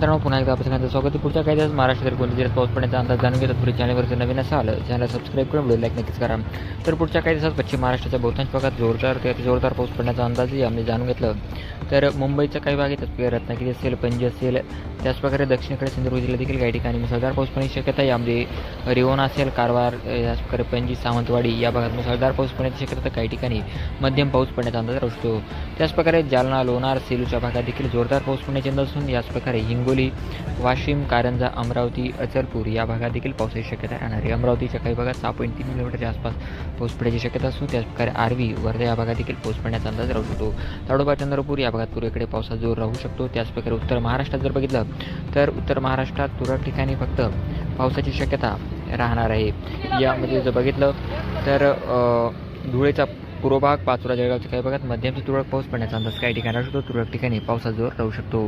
मित्रांनो पुन्हा एकदा आपल्या स्वागत आहे. पुढच्या काही दिवस महाराष्ट्रातील कोणत्या जिल्ह्यात पाऊस पडण्याचा अंदाज जाणून घेतात पुढे चॅनलवर जर नवीन असाल चॅनल सबस्क्राईब करून व्हिडिओ लाईक नक्कीच करा. तर पुढच्या काही दिवसात पश्चिम महाराष्ट्राच्या बहुतांश भागात जोरदार ते जोरदार पाऊस पडण्याचा अंदाजही आम्ही जाणून घेतलं. तर मुंबईचा काही भाग आहे रत्नागिरी असेल पणजी असेल त्याचप्रकारे दक्षिणेकडे सिंधुदुर्ग जिल्ह्यात देखील काही ठिकाणी मुसळधार पाऊस पडण्याची शक्यता यामध्ये रिवण असेल कारवार त्याचप्रकारे पणजी सावंतवाडी या भागात मुसळधार पाऊस पडण्याची शक्यता काही ठिकाणी मध्यम पाऊस पडण्याचा अंदाज असतो त्याचप्रकारे जालना लोणार सेलूच्या भागात देखील जोरदार पाऊस पडण्याचे अंदाज असून याचप्रकारे हिंगोली वाशिम कारंजा अमरावती अचलपूर या भागात देखील पावसाची शक्यता राहणार आहे. अमरावतीच्या काही भागात सहा पॉईंट तीन किलोमीटरच्या आसपास पाऊस पडण्याची शक्यता असून त्याचप्रकारे आर्वी वर्धा या भागात देखील पाऊस पडण्याचा अंदाज राहू शकतो ताडोबा चंद्रपूर या भागात पूर्वेकडे पावसाचा जोर राहू शकतो. त्याचप्रकारे उत्तर महाराष्ट्रात जर बघितलं तर उत्तर महाराष्ट्रात तुरळक ठिकाणी फक्त पावसाची शक्यता राहणार आहे. यामध्ये जर बघितलं तर धुळेचा पूर्व भाग पाचोरा जळगावच्या काही भागात मध्यम ते तुरळक पाऊस पडण्याचा अंदाज. काही ठिकाणी असतो तुरळक ठिकाणी पावसाचा जोर राहू शकतो.